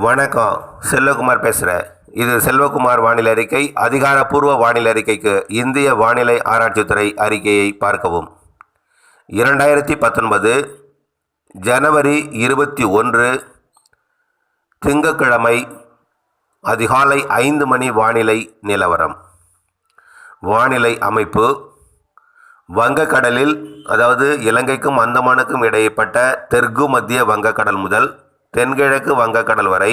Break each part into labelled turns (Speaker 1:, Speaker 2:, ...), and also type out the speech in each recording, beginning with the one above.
Speaker 1: வணக்கம். செல்வகுமார் பேசுகிறேன் இது செல்வகுமார் வானிலை அறிக்கை அதிகாரப்பூர்வ வானிலை அறிக்கைக்கு இந்திய வானிலை ஆராய்ச்சித்துறை அறிக்கையை பார்க்கவும். இரண்டாயிரத்தி பத்தொன்பது ஜனவரி இருபத்தி ஒன்று திங்கட்கிழமை அதிகாலை ஐந்து மணி வானிலை நிலவரம். வானிலை அமைப்பு வங்கக்கடலில் அதாவது இலங்கைக்கும் அந்தமானுக்கும் இடையேப்பட்ட தெற்கு மத்திய வங்கக்கடல் முதல் தென்கிழக்கு வங்கக்கடல் வரை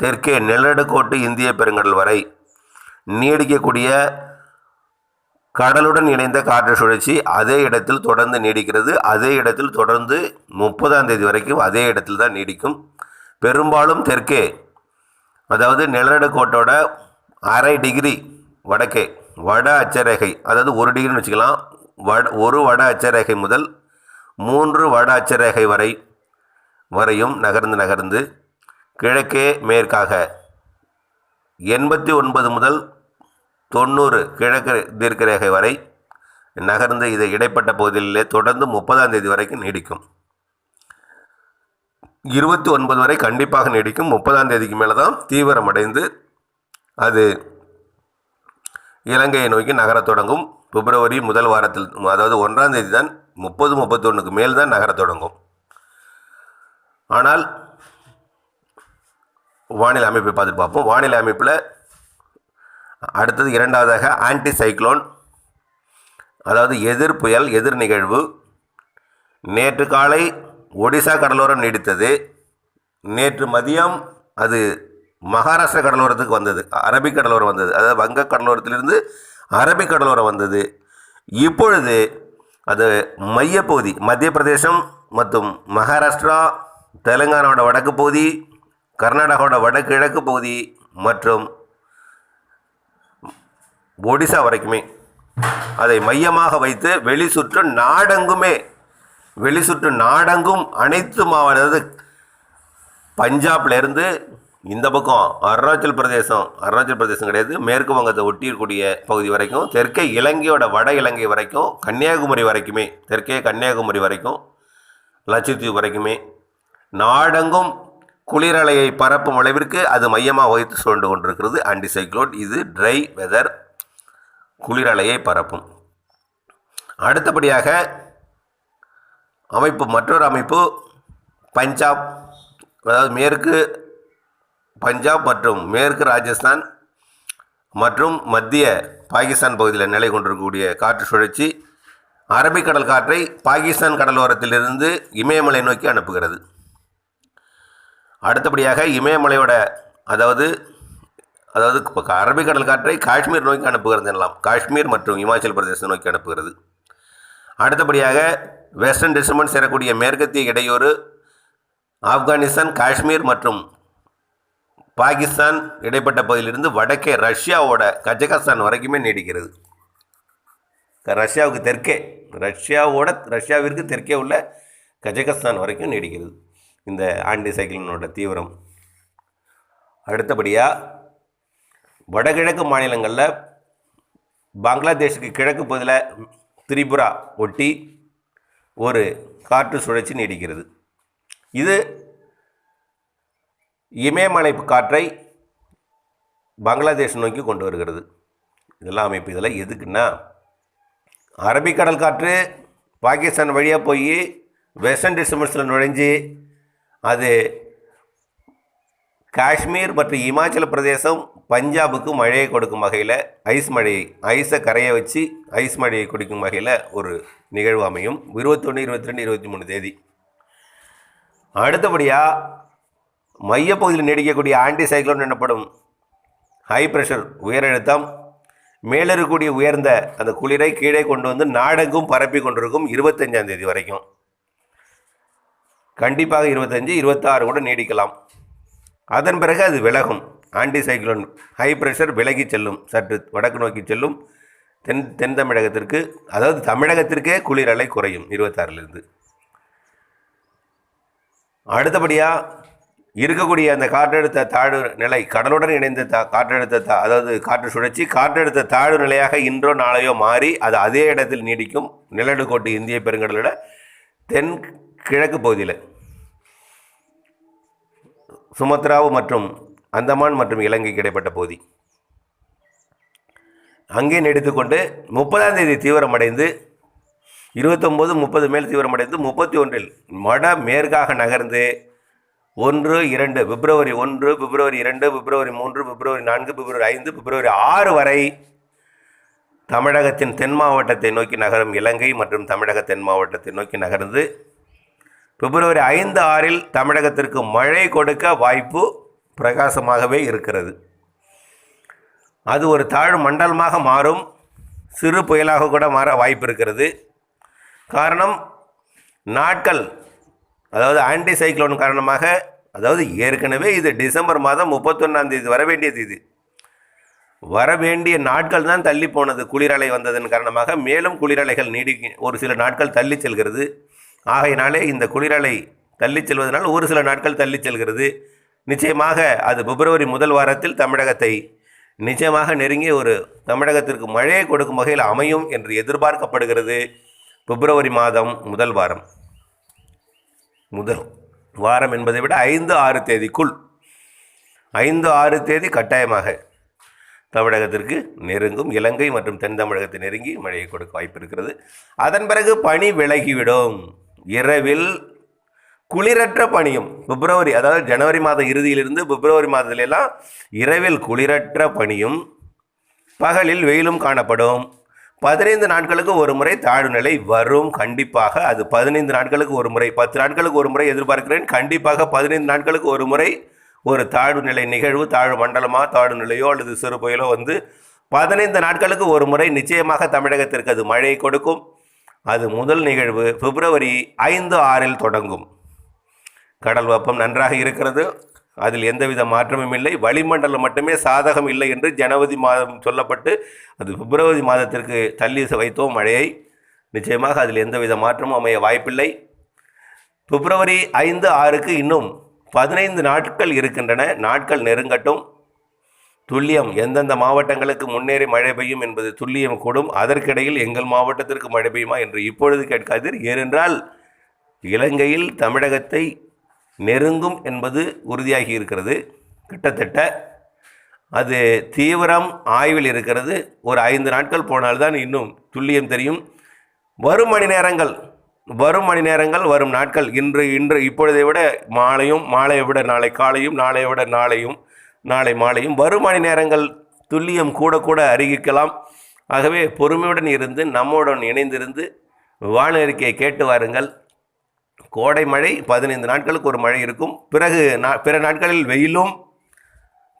Speaker 1: தெற்கே நிலநடுக்கோட்டு இந்திய பெருங்கடல் வரை நீடிக்கக்கூடிய கடலுடன் இணைந்த காற்று சுழற்சி அதே இடத்தில் தொடர்ந்து நீடிக்கிறது. அதே இடத்தில் தொடர்ந்து முப்பதாம் தேதி வரைக்கும் அதே இடத்தில் தான் நீடிக்கும். பெரும்பாலும் தெற்கே அதாவது நிலநடுக்கோட்டோட அரை டிகிரி வடக்கே வட அச்சரேகை அதாவது ஒரு டிகிரின்னு வச்சுக்கலாம். வட ஒரு வட அச்சரேகை முதல் மூன்று வட அச்சரேகை வரை வரையும் நகர்ந்து நகர்ந்து கிழக்கே மேற்காக எண்பத்தி ஒன்பது முதல் தொண்ணூறு கிழக்கு தீர்க்கரேகை வரை நகர்ந்து இதை இடைப்பட்ட பகுதியிலே தொடர்ந்து முப்பதாம் தேதி வரைக்கும் நீடிக்கும். இருபத்தி ஒன்பது வரை கண்டிப்பாக நீடிக்கும். முப்பதாம் தேதிக்கு மேலே தான் தீவிரமடைந்து அது இலங்கையை நோக்கி நகரத் தொடங்கும். பிப்ரவரி முதல் வாரத்தில் அதாவது ஒன்றாம் தேதி தான் முப்பது முப்பத்தொன்றுக்கு மேல் தான் நகரத் தொடங்கும். ஆனால் வானிலை அமைப்பை பார்த்துட்டு பார்ப்போம். வானிலை அமைப்பில் அடுத்தது இரண்டாவதாக ஆன்டி சைக்ளோன் அதாவது எதிர் புயல் எதிர் நிகழ்வு. நேற்று காலை ஒடிசா கடலோரம் நீடித்தது. நேற்று மதியம் அது மகாராஷ்டிரா கடலோரத்துக்கு வந்தது. அரபிக் கடலோரம் வந்தது. அதாவது வங்க கடலோரத்திலிருந்து அரபிக் கடலோரம் வந்தது. இப்பொழுது அது மையப்பகுதி மத்திய பிரதேசம் மற்றும் மகாராஷ்டிரா தெலுங்கானாவோட வடக்கு பகுதி கர்நாடகாவோட வடகிழக்கு பகுதி மற்றும் ஒடிசா வரைக்குமே அதை மையமாக வைத்து வெளி சுற்று நாடெங்குமே வெளி சுற்று நாடெங்கும் அனைத்து மாவட்ட பஞ்சாப்லேருந்து இந்த பக்கம் அருணாச்சல் பிரதேசம் அருணாச்சல் பிரதேசம் கிடையாது மேற்கு வங்கத்தை ஒட்டியிருக்கூடிய பகுதி வரைக்கும் தெற்கே இலங்கையோட வட இலங்கை வரைக்கும் கன்னியாகுமரி வரைக்குமே தெற்கே கன்னியாகுமரி வரைக்கும் லட்சத்தீவு வரைக்குமே நாடெங்கும் குளிரலையை பரப்பும் அளவிற்கு அது மையமாக வைத்து சுழண்டு கொண்டிருக்கிறது. ஆன்டிசைக்ளோன் இது ட்ரை வெதர் குளிரலையை பரப்பும். அடுத்தபடியாக அமைப்பு மற்றொரு அமைப்பு பஞ்சாப் அதாவது மேற்கு பஞ்சாப் மற்றும் மேற்கு ராஜஸ்தான் மற்றும் மத்திய பாகிஸ்தான் பகுதியில் நிலை கொண்டிருக்கக்கூடிய காற்று சுழற்சி அரபிக்கடல் காற்றை பாகிஸ்தான் கடலோரத்திலிருந்து இமயமலை நோக்கி அனுப்புகிறது. அடுத்தபடியாக இமயமலையோட அதாவது அதாவது இப்போ அரபிக்கடல் காற்றை காஷ்மீர் நோக்கி அனுப்புகிறது எனலாம். காஷ்மீர் மற்றும் இமாச்சல் பிரதேசம் நோக்கி அனுப்புகிறது. அடுத்தபடியாக வெஸ்டர்ன் டிஸ்டர்பன்ஸ் சேரக்கூடிய மேற்கத்திய இடையூறு ஆப்கானிஸ்தான் காஷ்மீர் மற்றும் பாகிஸ்தான் இடைப்பட்ட பகுதியிலிருந்து வடக்கே ரஷ்யாவோட கஜகஸ்தான் வரைக்குமே நீடிக்கிறது. ரஷ்யாவுக்கு தெற்கே ரஷ்யாவோட ரஷ்யாவிற்கு தெற்கே உள்ள கஜகஸ்தான் வரைக்கும் நீடிக்கிறது. இந்த ஆன்டி தீவிரம். அடுத்தபடியாக வடகிழக்கு மாநிலங்களில் பங்களாதேஷுக்கு கிழக்கு பகுதியில் திரிபுரா ஒட்டி ஒரு காற்று சுழற்சி நீடிக்கிறது. இது இமயமலை காற்றை பங்களாதேஷ் நோக்கி கொண்டு வருகிறது. இதெல்லாம் அமைப்பு. இதெல்லாம் எதுக்குன்னா அரபிக்கடல் காற்று பாகிஸ்தான் வழியாக போய் வெஸ்டர்ன் டிஸ்டர்பன்ஸில் நுழைஞ்சு அது காஷ்மீர் மற்றும் இமாச்சல பிரதேசம் பஞ்சாபுக்கு மழையை கொடுக்கும் வகையில் ஐஸ் மழை ஐஸை கரையை வச்சு ஐஸ் மழையை கொடுக்கும் வகையில் ஒரு நிகழ்வு அமையும். இருபத்தொன்று இருபத்தி ரெண்டு இருபத்தி மூணு தேதி. அடுத்தபடியாக மையப்பகுதியில் நீடிக்கக்கூடிய ஆன்டி சைக்ளோன் எனப்படும் ஹை ப்ரெஷர் உயரழுத்தம் மேலிருக்கக்கூடிய உயர்ந்த அந்த குளிரை கீழே கொண்டு வந்து நாடெங்கும் பரப்பி கொண்டிருக்கும் இருபத்தஞ்சாம் தேதி வரைக்கும். கண்டிப்பாக இருபத்தஞ்சு இருபத்தாறு கூட நீடிக்கலாம். அதன் பிறகு அது விலகும். ஆன்டிசைக்ளோன் ஹை ப்ரெஷர் விலகி செல்லும். சற்று வடக்கு நோக்கி செல்லும். தென் தென் தமிழகத்திற்கு அதாவது தமிழகத்திற்கே குளிர் அலை குறையும் இருபத்தாறுலேருந்து. அடுத்தபடியாக இருக்கக்கூடிய அந்த காற்றழுத்த தாழ்வு நிலை கடலுடன் இணைந்த தா காற்றழுத்த தா அதாவது காற்று சுழற்சி காற்றழுத்த தாழ்வு நிலையாக இன்றோ நாளையோ மாறி அது அதே இடத்தில் நீடிக்கும். நிலநடுக்கோட்டு இந்திய பெருங்கடலோட தென் கிழக்கு பகுதியில். சுமத்ராவு மற்றும் அந்தமான் மற்றும் இலங்கைக்கு இடைப்பட்ட பகுதி அங்கே நீடித்துக்கொண்டு முப்பதாம் தேதி தீவிரமடைந்து இருபத்தொம்போது முப்பது மேல் தீவிரமடைந்து முப்பத்தி ஒன்றில் வட மேற்காக நகர்ந்து ஒன்று இரண்டு பிப்ரவரி ஒன்று பிப்ரவரி இரண்டு பிப்ரவரி மூன்று பிப்ரவரி நான்கு பிப்ரவரி ஐந்து பிப்ரவரி ஆறு வரை தமிழகத்தின் தென் மாவட்டத்தை நோக்கி நகரும் இலங்கை மற்றும் தமிழக தென் மாவட்டத்தை நோக்கி நகர்ந்து பிப்ரவரி ஐந்து ஆறில் தமிழகத்திற்கு மழை கொடுக்க வாய்ப்பு பிரகாசமாகவே இருக்கிறது. அது ஒரு தாழ் மண்டலமாக மாறும். சிறு புயலாக கூட மாற வாய்ப்பு இருக்கிறது. காரணம் நாட்கள் அதாவது ஆன்டி சைக்ளோன் காரணமாக அதாவது ஏற்கனவே இது டிசம்பர் மாதம் முப்பத்தொன்னாந்தேதி வர வேண்டியது இது வர வேண்டிய நாட்கள் தான் தள்ளி போனது. குளிரலை வந்ததன் காரணமாக மேலும் குளிரலைகள் நீடி ஒரு சில நாட்கள் தள்ளி செல்கிறது. ஆகையினாலே இந்த குளிரலை தள்ளி செல்வதனால் ஒரு சில நாட்கள் தள்ளி செல்கிறது. நிச்சயமாக அது பிப்ரவரி முதல் வாரத்தில் தமிழகத்தை நிச்சயமாக நெருங்கி ஒரு தமிழகத்திற்கு மழையை கொடுக்கும் வகையில் அமையும் என்று எதிர்பார்க்கப்படுகிறது. பிப்ரவரி மாதம் முதல் வாரம். முதல் வாரம் என்பதை விட ஐந்து ஆறு தேதிக்குள். ஐந்து ஆறு தேதி கட்டாயமாக தமிழகத்திற்கு நெருங்கும். இலங்கை மற்றும் தென் தமிழகத்தை நெருங்கி மழையை கொடுக்க வாய்ப்பு இருக்கிறது அதன் பிறகு பனி விலகிவிடும். இரவில் குளிரற்ற பனியும் பிப்ரவரி அதாவது ஜனவரி மாத இறுதியிலிருந்து பிப்ரவரி மாதத்திலெல்லாம் இரவில் குளிரற்ற பனியும் பகலில் வெயிலும் காணப்படும். பதினைந்து நாட்களுக்கு ஒரு முறை தாழ்வு நிலை வரும் கண்டிப்பாக. அது பதினைந்து நாட்களுக்கு ஒரு முறை பத்து நாட்களுக்கு ஒரு முறை எதிர்பார்க்கிறேன். கண்டிப்பாக பதினைந்து நாட்களுக்கு ஒரு முறை ஒரு தாழ்வு நிலை நிகழ்வு தாழ்வு மண்டலமாக தாழ்வு நிலையோ அல்லது சிறு புயலோ வந்து பதினைந்து நாட்களுக்கு ஒரு முறை நிச்சயமாக தமிழகத்திற்கு அது மழையை கொடுக்கும். அது முதல் நிகழ்வு பிப்ரவரி ஐந்து ஆறில் தொடங்கும். கடல் வெப்பம் நன்றாக இருக்கிறது. அதில் எந்தவித மாற்றமும் இல்லை. வளிமண்டலம் மட்டுமே சாதகம் இல்லை என்று ஜனவரி மாதம் சொல்லப்பட்டு அது பிப்ரவரி மாதத்திற்கு தள்ளி வைத்தோம் மழையை. நிச்சயமாக அதில் எந்தவித மாற்றமும் அமைய வாய்ப்பில்லை. பிப்ரவரி ஐந்து ஆறுக்கு இன்னும் பதினைந்து நாட்கள் இருக்கின்றன. நாட்கள் நெருங்கட்டும். துல்லியம். எந்தெந்த மாவட்டங்களுக்கு முன்னேறி மழை பெய்யும் என்பது துல்லியம் கூடும். அதற்கிடையில் எங்கள் மாவட்டத்திற்கு மழை பெய்யுமா என்று இப்பொழுது கேட்காதீர். ஏனென்றால் இலங்கையில் தமிழகத்தை நெருங்கும் என்பது உறுதியாகி இருக்கிறது. கிட்டத்தட்ட அது தீவிரம் ஆய்வில் இருக்கிறது. ஒரு ஐந்து நாட்கள் போனால்தான் இன்னும் துல்லியம் தெரியும். வரும் மணி நேரங்கள் வரும் மணி நேரங்கள் வரும் நாட்கள். இன்று இன்று இப்பொழுதை விட மாலையும் மாலையை விட நாளை காலையும் நாளையை விட நாளையும் நாளை மாலையும் வரும் மணி நேரங்கள் துல்லியம் கூட கூட அறிவிக்கலாம். ஆகவே பொறுமையுடன் இருந்து நம்முடன் இணைந்திருந்து வானிலை கேட்டு வாருங்கள். கோடை மழை பதினைந்து நாட்களுக்கு ஒரு மழை இருக்கும். பிறகு நா பிற நாட்களில் வெயிலும்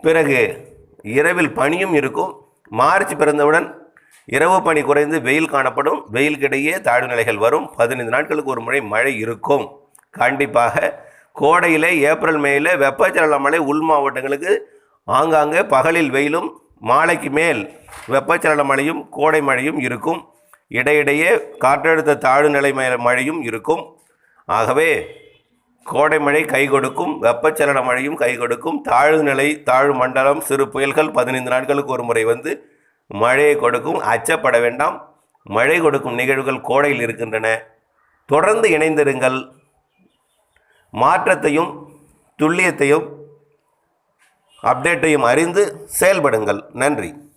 Speaker 1: பிறகு இரவில் பனியும் இருக்கும். மார்ச் பிறந்தவுடன் இரவு பனி குறைந்து வெயில் காணப்படும். வெயிலுக்கிடையே தாழ்வு நிலைகள் வரும். பதினைந்து நாட்களுக்கு ஒரு முறை மழை இருக்கும். கண்டிப்பாக கோடையிலே ஏப்ரல் மேயில் வெப்பச்சலன மழை உள் மாவட்டங்களுக்கு ஆங்காங்கே பகலில் வெயிலும் மாலைக்கு மேல் வெப்பச்சலன மழையும் கோடை மழையும் இருக்கும். இடையிடையே காற்றழுத்த தாழ்வு நிலை மழையும் இருக்கும். ஆகவே கோடை மழை கை கொடுக்கும் வெப்பச்சலன மழையும் கை கொடுக்கும். தாழ்நிலை தாழ் தாழ்வு மண்டலம் சிறு புயல்கள் பதினைந்து நாட்களுக்கு ஒரு முறை வந்து மழையை கொடுக்கும். அச்சப்பட வேண்டாம். மழை கொடுக்கும் நிகழ்வுகள் கோடையில் இருக்கின்றன. தொடர்ந்து இணைந்திருங்கள். மாற்றத்தையும் துல்லியத்தையும் அப்டேட்டையும் அறிந்து செயல்படுங்கள். நன்றி.